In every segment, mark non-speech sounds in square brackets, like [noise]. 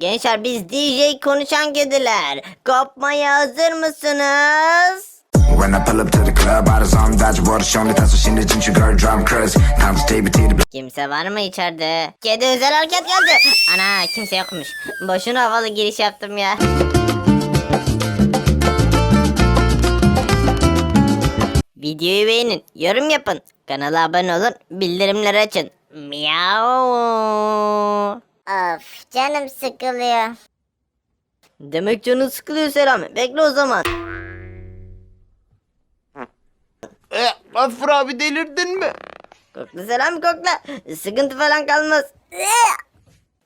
Gençler biz DJ konuşan kediler. Kopmaya hazır mısınız? Kimse var mı içeride? Kedi özel hareket geldi. Ana kimse yokmuş. Boşuna havalı giriş yaptım ya. Videoyu beğenin, yorum yapın, kanala abone olun, bildirimleri açın. Miau. Of canım sıkılıyor. Demek canın sıkılıyor Selami. Bekle o zaman. E, Gafur abi delirdin mi? Kokla Selami kokla. Sıkıntı falan kalmaz.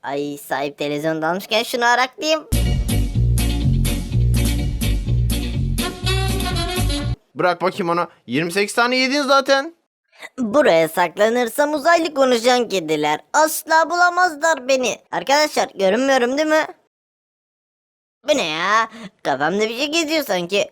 Ay sahip televizyonda almışken şunu araklayayım. Bırak bakayım ona. 28 tane yedin zaten. Buraya saklanırsam uzaylı konuşan kediler asla bulamazlar beni. Arkadaşlar görünmüyorum değil mi? Bu ne ya? Kafamda bir şey geziyor sanki.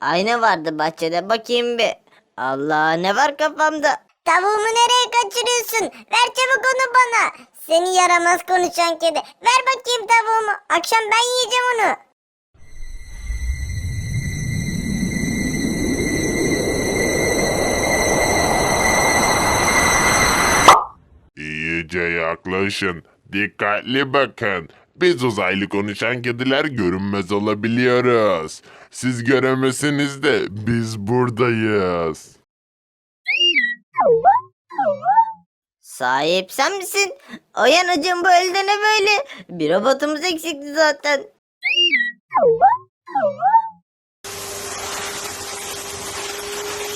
Ayna vardı bahçede bakayım bir. Allah ne var kafamda? Tavuğumu nereye kaçırıyorsun? Ver çabuk onu bana. Seni yaramaz konuşan kedi. Ver bakayım tavuğumu. Akşam ben yiyeceğim onu. İyice yaklaşın. Dikkatli bakın. Biz uzaylı konuşan kediler görünmez olabiliyoruz. Siz göremesiniz de biz buradayız. Sahip sen misin? O yanacığım bu elde ne böyle? Bir robotumuz eksikti zaten.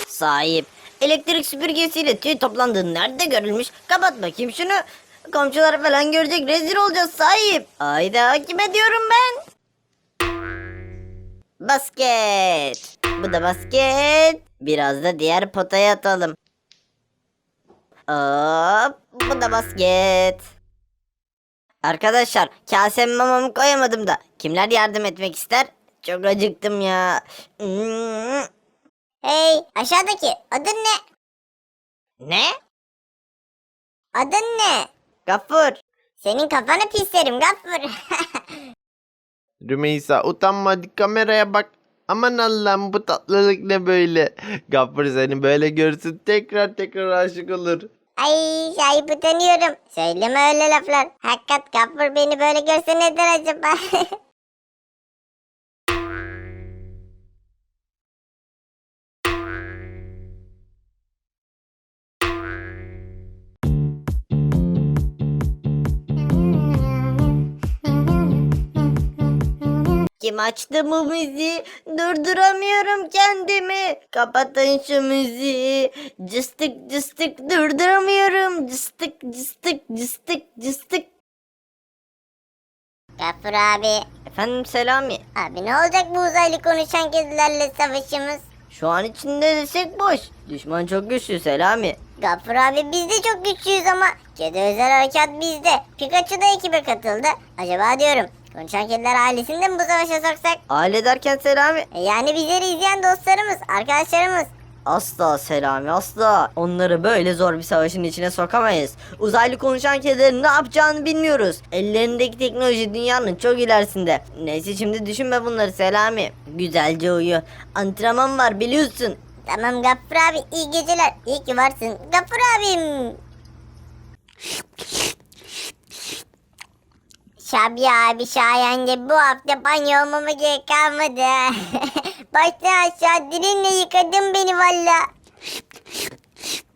Sahip. Elektrik süpürgesiyle tüy toplandığı nerede görülmüş? Kapat bakayım şunu. Komşular falan görecek rezil olacağız sahip. Ayda kime diyorum ben? Basket. Bu da basket. Biraz da diğer potaya atalım. Hop, bu da basket. Arkadaşlar kasem mamamı koyamadım da. Kimler yardım etmek ister? Çok acıktım ya. Hmm. Hey aşağıdaki adın ne? Ne? Adın ne? Gafur. Senin kafanı pislerim Gaffur. [laughs] Rümeysa utanma hadi kameraya bak. Aman Allah'ım bu tatlılık ne böyle. Gafur seni böyle görsün tekrar tekrar aşık olur. Ay şahip utanıyorum. Söyleme öyle laflar. Hakikat Gaffur beni böyle görse ne der acaba? [laughs] Kim açtı bu müziği? Durduramıyorum kendimi. Kapatın şu müziği. Cıstık cıstık durduramıyorum. Cıstık cıstık cıstık cıstık. Gaffur abi. Efendim Selami. Abi ne olacak bu uzaylı konuşan kedilerle savaşımız? Şu an içinde desek boş. Düşman çok güçlü Selami. Gaffur abi biz de çok güçlüyüz ama kedi özel harekat bizde. Pikachu da ekibe katıldı. Acaba diyorum konuşan kediler ailesini de mi bu savaşa soksak? Aile derken Selami. E yani bizleri izleyen dostlarımız, arkadaşlarımız. Asla Selami asla. Onları böyle zor bir savaşın içine sokamayız. Uzaylı konuşan kedilerin ne yapacağını bilmiyoruz. Ellerindeki teknoloji dünyanın çok ilerisinde. Neyse şimdi düşünme bunları Selami. Güzelce uyu. Antrenman var biliyorsun. Tamam Gaffur abi iyi geceler. İyi ki varsın. Gaffur abim. [laughs] Şabi abi sayende bu hafta banyo olmama gerek kalmadı. [laughs] Baştan aşağı dilinle yıkadın beni valla.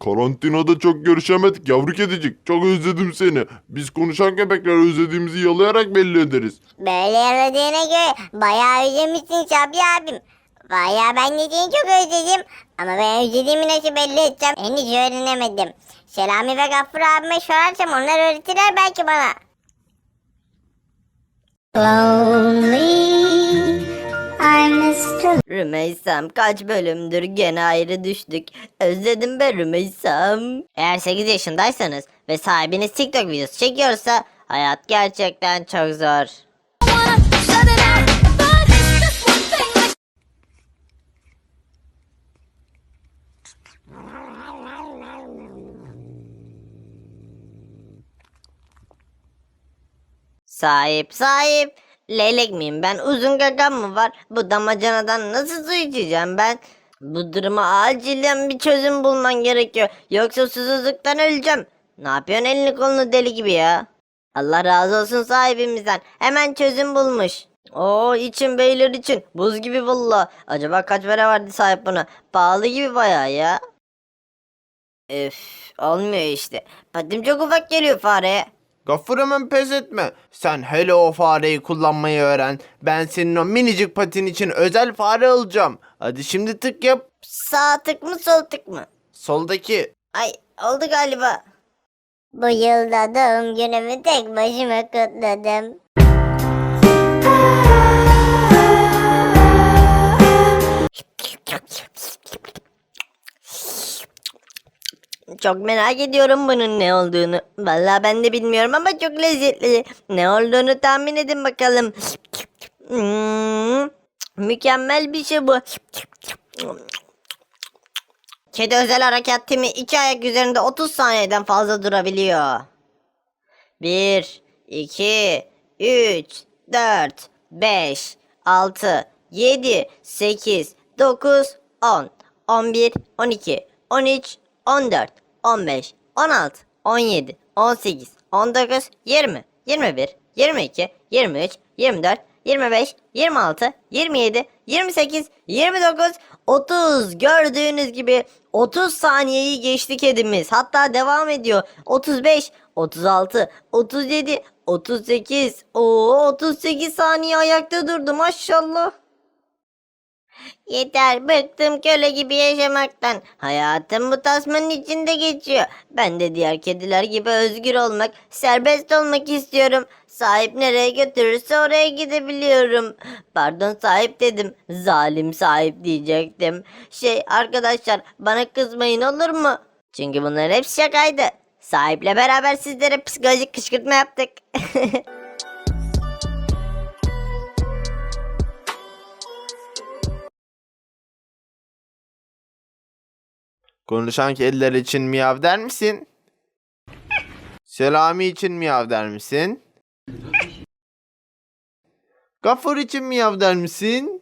Karantinada çok görüşemedik yavru kedicik. Çok özledim seni. Biz konuşan köpekler özlediğimizi yalayarak belli ederiz. Böyle yaradığına göre bayağı özlemişsin Şabi abim. Bayağı ben de seni çok özledim. Ama ben özlediğimi nasıl belli edeceğim henüz öğrenemedim. Selami ve Gaffur abime sorarsam onlar öğretirler belki bana. Rümeysam kaç bölümdür gene ayrı düştük. Özledim be Rümeysam. Eğer 8 yaşındaysanız ve sahibiniz TikTok videosu çekiyorsa hayat gerçekten çok zor. Sahip sahip. Leylek miyim ben uzun gagam mı var? Bu damacanadan nasıl su içeceğim ben? Bu duruma acilen bir çözüm bulman gerekiyor. Yoksa susuzluktan öleceğim. Ne yapıyorsun elini kolunu deli gibi ya? Allah razı olsun sahibimizden. Hemen çözüm bulmuş. Oo için beyler için. Buz gibi valla. Acaba kaç para verdi sahip buna? Pahalı gibi bayağı ya. Öf olmuyor işte. Patim çok ufak geliyor fareye. Gaffur hemen pes etme. Sen hele o fareyi kullanmayı öğren. Ben senin o minicik patin için özel fare alacağım. Hadi şimdi tık yap. Sağ tık mı sol tık mı? Soldaki. Ay oldu galiba. Bu yılda doğum günümü tek başıma kutladım. Çok merak ediyorum bunun ne olduğunu. Vallahi ben de bilmiyorum ama çok lezzetli. Ne olduğunu tahmin edin bakalım. Hmm, mükemmel bir şey bu. Kedi özel harekat timi iki ayak üzerinde 30 saniyeden fazla durabiliyor. 1, 2, 3, 4, 5, 6, 7, 8, 9, 10, 11, 12, 13, 14, 15, 16, 17, 18, 19, 20, 21, 22, 23, 24, 25, 26, 27, 28, 29, 30. Gördüğünüz gibi 30 saniyeyi geçti kedimiz. Hatta devam ediyor. 35, 36, 37, 38. Oo 38 saniye ayakta durdu maşallah. Yeter bıktım köle gibi yaşamaktan. Hayatım bu tasmanın içinde geçiyor. Ben de diğer kediler gibi özgür olmak, serbest olmak istiyorum. Sahip nereye götürürse oraya gidebiliyorum. Pardon sahip dedim. Zalim sahip diyecektim. Şey arkadaşlar bana kızmayın olur mu? Çünkü bunların hepsi şakaydı. Sahiple beraber sizlere psikolojik kışkırtma yaptık. [laughs] Konuşan kediler için miyav der misin? Selami için miyav der misin? Gaffur için miyav der misin?